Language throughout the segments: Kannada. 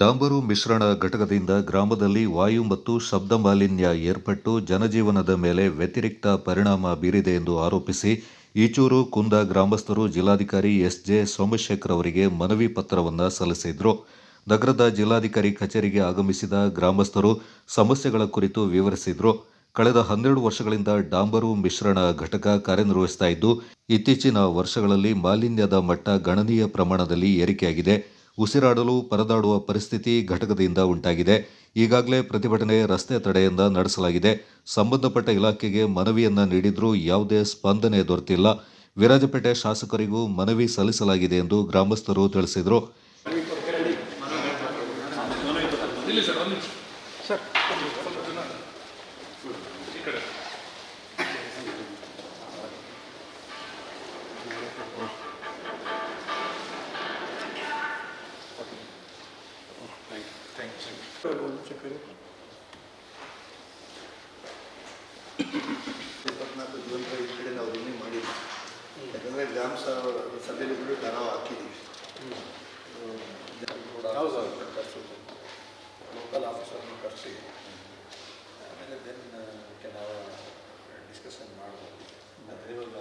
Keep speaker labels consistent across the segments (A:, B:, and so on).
A: ಡಾಂಬರು ಮಿಶ್ರಣ ಘಟಕದಿಂದ ಗ್ರಾಮದಲ್ಲಿ ವಾಯು ಮತ್ತು ಶಬ್ದ ಮಾಲಿನ್ಯ ಏರ್ಪಟ್ಟು ಜನಜೀವನದ ಮೇಲೆ ವ್ಯತಿರಿಕ್ತ ಪರಿಣಾಮ ಬೀರಿದೆ ಎಂದು ಆರೋಪಿಸಿ ಈಚೂರು ಕುಂದ ಗ್ರಾಮಸ್ಥರು ಜಿಲ್ಲಾಧಿಕಾರಿ ಎಸ್ ಜೆ ಸೋಮಶೇಖರ್ ಅವರಿಗೆ ಮನವಿ ಪತ್ರವನ್ನು ಸಲ್ಲಿಸಿದರು. ನಗರದ ಜಿಲ್ಲಾಧಿಕಾರಿ ಕಚೇರಿಗೆ ಆಗಮಿಸಿದ ಗ್ರಾಮಸ್ಥರು ಸಮಸ್ಯೆಗಳ ಕುರಿತು ವಿವರಿಸಿದರು. ಕಳೆದ ಹನ್ನೆರಡು ವರ್ಷಗಳಿಂದ ಡಾಂಬರು ಮಿಶ್ರಣ ಘಟಕ ಕಾರ್ಯನಿರ್ವಹಿಸುತ್ತಿದ್ದು ಇತ್ತೀಚಿನ ವರ್ಷಗಳಲ್ಲಿ ಮಾಲಿನ್ಯದ ಮಟ್ಟ ಗಣನೀಯ ಪ್ರಮಾಣದಲ್ಲಿ ಏರಿಕೆಯಾಗಿದೆ. ಉಸಿರಾಡಲು, ಪರದಾಡುವ ಪರಿಸ್ಥಿತಿ ಘಟಕದಿಂದ ಉಂಟಾಗಿದೆ. ಈಗಾಗಲೇ ಪ್ರತಿಭಟನೆ ರಸ್ತೆ ತಡೆಯಿಂದ ನಡೆಸಲಾಗಿದೆ. ಸಂಬಂಧಪಟ್ಟ ಇಲಾಖೆಗೆ ಮನವಿಯನ್ನ ನೀಡಿದರೂ ಯಾವುದೇ ಸ್ಪಂದನೆ ದೊರೆತಿಲ್ಲ. ವಿರಾಜಪೇಟೆ ಶಾಸಕರಿಗೂ ಮನವಿ ಸಲ್ಲಿಸಲಾಗಿದೆ ಎಂದು ಗ್ರಾಮಸ್ಥರು ತಿಳಿಸಿದರು.
B: ಇಪ್ಪತ್ನಾಲ್ಕು ಜೂನ್ ಈ ಕಡೆ ನಾವು ರಿನ್ಯೂ ಮಾಡಿದ್ವಿ ಯಾಕಂದರೆ ಗ್ರಾಮ ಸ- ಸಭೆಗಳು ನಾವು ಹಾಕಿದ್ದೀವಿ
C: ಲೋಕಲ್ ಆಫೀಸರ್ನ ಕರೆಸಿ ಆಮೇಲೆ ದೆನ್ ಕೆಲವು ಡಿಸ್ಕಷನ್ ಮಾಡ್ಬೋದು
D: ಅದೇ ಇವಾಗ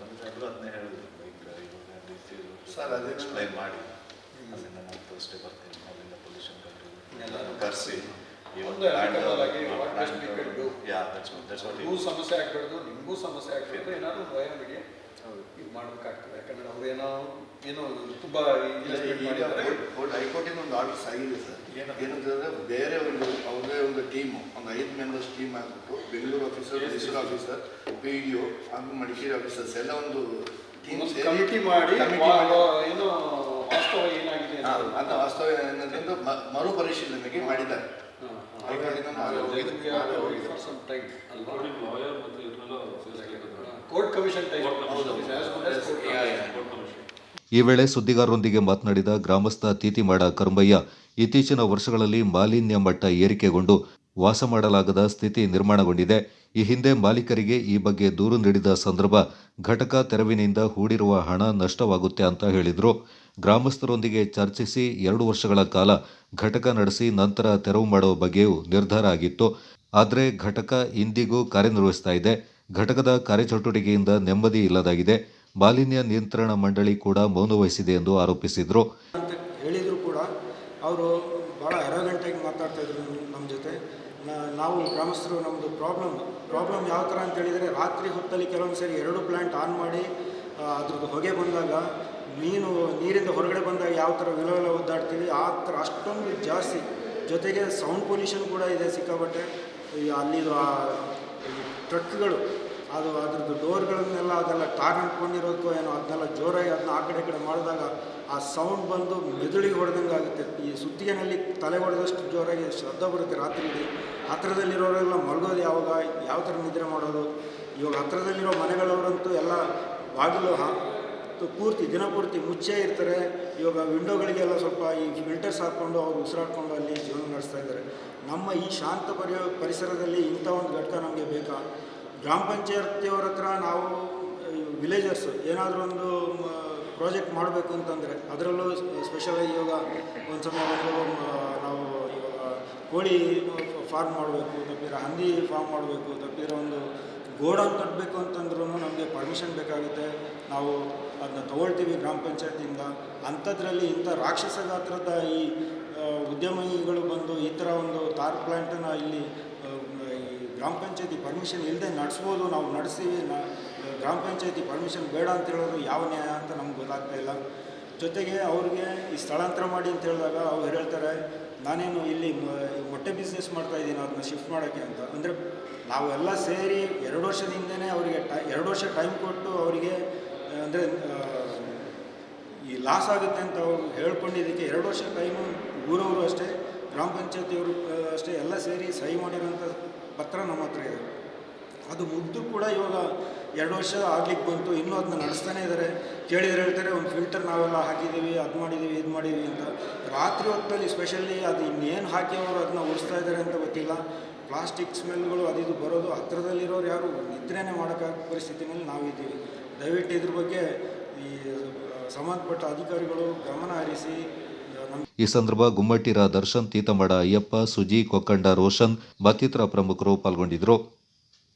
D: ಮನುಷ್ಯರು ಅದನ್ನೇ ಹೇಳಿದ್ರು ಇವಾಗ
B: ಸರ್, ಅದೇ
D: ಎಕ್ಸ್ಪ್ಲೈನ್ ಮಾಡಿ. ಅಲ್ಲಿಂದ ನಾನು ತೋರಿಸ್ಟೇ ಬರ್ತೀನಿ ಅಲ್ಲಿಂದ ಪೊಲ್ಯೂಷನ್
C: ಎಲ್ಲರೂ
D: ಕರೆಸಿ. ಯಾ
C: ಸಮಸ್ಯೆ ಆಗ್ಬಾರ್ದು ನಿಮಗೂ ಸಮಸ್ಯೆ ಆಗ್ಬಾರ್ದು ಏನಾದ್ರು ವಯೋಮಿಗೆ ಇದು ಮಾಡ್ಬೇಕಾಗ್ತದೆ. ಯಾಕಂದ್ರೆ ಅವ್ರು ಏನೋ ಏನೋ ತುಂಬ
B: ಹೈಕೋರ್ಟಿಂದ ಒಂದು ಆರ್ಡರ್ಸ್ ಆಗಿದೆ ಸರ್. ಏನಂತಂದ್ರೆ ಬೇರೆ ಒಂದು ಅವ್ರದೇ ಒಂದು ಟೀಮ್ ಒಂದು ಐದು ಮೆಂಬರ್ಸ್ ಟೀಮ್ ಆಗಿಬಿಟ್ಟು Bengaluru officer Mysuru officer P D O ಹಾಗೂ ಮಡಿಕೇರಿ ಆಫೀಸರ್ಸ್ ಎಲ್ಲ ಒಂದು
C: ಕಮಿಟಿ ಮಾಡಿ ಏನು ವಾಸ್ತವ ಏನಾಗಿದೆ ಅಂತ.
B: ವಾಸ್ತವ ಏನಂದ್ರೆ ಮ- ಮರುಪರಿಶೀಲನೆಗೆ ಮಾಡಿದ್ದಾರೆ.
C: Court commission.
A: ಈ ವೇಳೆ ಸುದ್ದಿಗಾರರೊಂದಿಗೆ ಮಾತನಾಡಿದ ಗ್ರಾಮಸ್ಥ ತೀತಿಮಾಡ ಕರ್ಮಯ್ಯ ಇತ್ತೀಚಿನ ವರ್ಷಗಳಲ್ಲಿ ಮಾಲಿನ್ಯ ಮಟ್ಟ ಏರಿಕೆಗೊಂಡು ವಾಸ ಮಾಡಲಾಗದ ಸ್ಥಿತಿ ನಿರ್ಮಾಣಗೊಂಡಿದೆ. ಈ ಹಿಂದೆ ಮಾಲೀಕರಿಗೆ ಈ ಬಗ್ಗೆ ದೂರು ನೀಡಿದ ಸಂದರ್ಭ ಘಟಕ ತೆರವಿನಿಂದ ಹೂಡಿರುವ ಹಣ ನಷ್ಟವಾಗುತ್ತೆ ಅಂತ ಹೇಳಿದರು. ಗ್ರಾಮಸ್ಥರೊಂದಿಗೆ ಚರ್ಚಿಸಿ ಎರಡು ವರ್ಷಗಳ ಕಾಲ ಘಟಕ ನಡೆಸಿ ನಂತರ ತೆರವು ಮಾಡುವ ಬಗ್ಗೆಯೂ ನಿರ್ಧಾರ ಆಗಿತ್ತು. ಆದರೆ ಘಟಕ ಇಂದಿಗೂ ಕಾರ್ಯನಿರ್ವಹಿಸ್ತಾ ಇದೆ. ಘಟಕದ ಕಾರ್ಯಚಟುವಟಿಕೆಯಿಂದ ನೆಮ್ಮದಿ ಇಲ್ಲದಾಗಿದೆ. ಮಾಲಿನ್ಯ ನಿಯಂತ್ರಣ ಮಂಡಳಿ ಕೂಡ ಮೌನ ವಹಿಸಿದೆ ಎಂದು ಆರೋಪಿಸಿದರು.
E: ಹೇಳಿದರೂ ಕೂಡ, ಅವರು ಭಾಳ ಅರಗಂಟೆಗೆ ಮಾತಾಡ್ತಾ ಇದ್ರು ನಮ್ಮ ಜೊತೆ. ನಾವು ಗ್ರಾಮಸ್ಥರು ನಮ್ಮದು ಪ್ರಾಬ್ಲಮ್ ಪ್ರಾಬ್ಲಮ್ ಯಾವ ಥರ ಅಂತೇಳಿದರೆ ರಾತ್ರಿ ಹೊತ್ತಲ್ಲಿ ಕೆಲವೊಂದು ಸರಿ ಎರಡು ಪ್ಲ್ಯಾಂಟ್ ಆನ್ ಮಾಡಿ ಅದ್ರದ್ದು ಹೊಗೆ ಬಂದಾಗ, ಮೀನು ನೀರಿಂದ ಹೊರಗಡೆ ಬಂದಾಗ ಯಾವ ಥರ ವಿಲವಿಲ ಒದ್ದಾಡ್ತೀವಿ, ಆ ಥರ ಅಷ್ಟೊಂದು ಜಾಸ್ತಿ. ಜೊತೆಗೆ ಸೌಂಡ್ ಪೊಲ್ಯೂಷನ್ ಕೂಡ ಇದೆ ಸಿಕ್ಕಾಪಟ್ಟೆ. ಅಲ್ಲಿದು ಆ ಟ್ರಕ್ಗಳು ಅದು ಅದ್ರದ್ದು ಡೋರ್ಗಳನ್ನೆಲ್ಲ ಅದೆಲ್ಲ ಟಾರ್ ಹಿಡ್ಕೊಂಡಿರೋದಕ್ಕೋ ಏನೋ ಅದನ್ನೆಲ್ಲ ಜೋರಾಗಿ ಅದನ್ನ ಆ ಕಡೆ ಕಡೆ ಮಾಡಿದಾಗ ಆ ಸೌಂಡ್ ಬಂದು ಮೆದುಳಿಗೆ ಹೊಡೆದಂಗೆ ಆಗುತ್ತೆ. ಈ ಸುತ್ತಿಗೆನಲ್ಲಿ ತಲೆ ಹೊಡೆದಷ್ಟು ಜೋರಾಗಿ ಶ್ರದ್ಧ ಬರುತ್ತೆ ರಾತ್ರಿ ಹತ್ರದಲ್ಲಿರೋರೆಲ್ಲ ಮಲಗೋದು ಯಾವಾಗ? ಯಾವ ಥರ ನಿದ್ರೆ ಮಾಡೋದು? ಇವಾಗ ಹತ್ರದಲ್ಲಿರೋ ಮನೆಗಳವರಂತೂ ಎಲ್ಲ ಬಾಗಿಲು ಪೂರ್ತಿ ದಿನ ಪೂರ್ತಿ ಮುಚ್ಚೇ ಇರ್ತಾರೆ. ಇವಾಗ ವಿಂಡೋಗಳಿಗೆಲ್ಲ ಸ್ವಲ್ಪ ಈ ಫಿಲ್ಟರ್ಸ್ ಹಾಕ್ಕೊಂಡು ಅವ್ರು ಉಸಿರಾಡ್ಕೊಂಡು ಅಲ್ಲಿ ಜೀವನ ನಡೆಸ್ತಾ ಇದ್ದಾರೆ. ನಮ್ಮ ಈ ಶಾಂತ ಪರಿ ಪರಿಸರದಲ್ಲಿ ಇಂಥ ಒಂದು ಘಟಕ ನಮಗೆ ಬೇಕಾ? ಗ್ರಾಮ ಪಂಚಾಯತಿಯವ್ರ ಹತ್ರ ನಾವು ವಿಲೇಜರ್ಸ್ ಏನಾದರೂ ಒಂದು ಪ್ರಾಜೆಕ್ಟ್ ಮಾಡಬೇಕು ಅಂತಂದರೆ, ಅದರಲ್ಲೂ ಸ್ಪೆಷಲಾಗಿ ಇವಾಗ ಒಂದು ಸಮಯ ಒಂದು ನಾವು ಕೋಳಿ ಫಾರ್ಮ್ ಮಾಡಬೇಕು, ತಪ್ಪಿದ್ರೆ ಹಂದಿ ಫಾರ್ಮ್ ಮಾಡಬೇಕು, ತಪ್ಪಿದ್ರೆ ಒಂದು ಗೋಡೌನ್ ಕಟ್ಟಬೇಕು ಅಂತಂದ್ರೂ ನಮಗೆ ಪರ್ಮಿಷನ್ ಬೇಕಾಗುತ್ತೆ. ನಾವು ಅದನ್ನ ತೊಗೊಳ್ತೀವಿ ಗ್ರಾಮ ಪಂಚಾಯತಿಯಿಂದ. ಅಂಥದ್ರಲ್ಲಿ ಇಂಥ ರಾಕ್ಷಸ ಗಾತ್ರದ ಈ ಉದ್ಯಮಿಗಳು ಬಂದು ಈ ಥರ ಒಂದು ತಾರ್ ಪ್ಲ್ಯಾಂಟನ್ನು ಇಲ್ಲಿ ಗ್ರಾಮ ಪಂಚಾಯತಿ ಪರ್ಮಿಷನ್ ಇಲ್ಲದೆ ನಡೆಸ್ಬೋದು, ನಾವು ನಡೆಸ್ತೀವಿ ಗ್ರಾಮ ಪಂಚಾಯತಿ ಪರ್ಮಿಷನ್ ಬೇಡ ಅಂತ ಹೇಳೋದು ಯಾವ ನ್ಯಾಯ ಅಂತ ನಮ್ಗೆ ಗೊತ್ತಾಗ್ತಾ ಇಲ್ಲ. ಜೊತೆಗೆ ಅವ್ರಿಗೆ ಈ ಸ್ಥಳಾಂತರ ಮಾಡಿ ಅಂತ ಹೇಳಿದಾಗ ಅವ್ರು ಹೇಳ್ತಾರೆ, ನಾನೇನು ಇಲ್ಲಿ ಮೊಟ್ಟೆ ಬಿಸ್ನೆಸ್ ಮಾಡ್ತಾ ಇದ್ದೀನಿ ಅದನ್ನ ಶಿಫ್ಟ್ ಮಾಡೋಕ್ಕೆ ಅಂತ. ಅಂದರೆ ನಾವೆಲ್ಲ ಸೇರಿ ಎರಡು ವರ್ಷದಿಂದನೇ ಅವರಿಗೆ ಟೈ, ಎರಡು ವರ್ಷ ಟೈಮ್ ಕೊಟ್ಟು ಅವರಿಗೆ, ಅಂದರೆ ಈ ಲಾಸ್ ಆಗುತ್ತೆ ಅಂತ ಅವ್ರು ಹೇಳ್ಕೊಂಡಿದ್ದಕ್ಕೆ ಎರಡು ವರ್ಷ ಟೈಮು ಊರವರು ಅಷ್ಟೇ, ಗ್ರಾಮ ಪಂಚಾಯತಿಯವರು ಅಷ್ಟೇ ಎಲ್ಲ ಸೇರಿ ಸಹಿ ಮಾಡಿರೋಂಥ ಪತ್ರ ನಮ್ಮ ಹತ್ರ ಇದೆ. ಅದು ಮುದ್ದು ಕೂಡ ಇವಾಗ ಎರಡು ವರ್ಷ ಆಗ್ಲಿಕ್ಕೆ ಬಂತು. ಇನ್ನೂ ಅದನ್ನ ನಡೆಸ್ತಾನೆ ಇದ್ದಾರೆ ಕೇಳಿದ್ರೆ ಹೇಳ್ತಾರೆ, ಒಂದು ಫಿಲ್ಟರ್ ನಾವೆಲ್ಲ ಹಾಕಿದ್ದೀವಿ, ಅದು ಮಾಡಿದ್ದೀವಿ, ಇದು ಮಾಡಿದ್ದೀವಿ ಅಂತ. ರಾತ್ರಿ ಹೊತ್ತಲ್ಲಿ ಸ್ಪೆಷಲಿ ಅದು ಇನ್ನೇನು ಹಾಕಿ ಅವರು ಅದನ್ನ ಉಳಿಸ್ತಾ ಇದ್ದಾರೆ ಅಂತ ಗೊತ್ತಿಲ್ಲ. ಪ್ಲಾಸ್ಟಿಕ್ ಸ್ಮೆಲ್ಗಳು ಅದು ಇದು ಬರೋದು ಹತ್ರದಲ್ಲಿರೋರು ಯಾರು ನಿದ್ರೆನೇ ಮಾಡೋಕ್ಕಾಗ ಪರಿಸ್ಥಿತಿನಲ್ಲಿ ನಾವಿದ್ದೀವಿ ದಯವಿಟ್ಟು ಇದ್ರ ಬಗ್ಗೆ ಈ ಸಂಬಂಧಪಟ್ಟ ಅಧಿಕಾರಿಗಳು ಗಮನ ಹರಿಸಿ
A: ಈ ಸಂದರ್ಭ ಗುಮ್ಮಟ್ಟಿರ ದರ್ಶನ್ ತೀತಮಡ ಅಯ್ಯಪ್ಪ ಸುಜಿ ಕೊಕ್ಕಂಡ ರೋಷನ್ ಮತ್ತಿತರ ಪ್ರಮುಖರು ಪಾಲ್ಗೊಂಡಿದ್ದರು.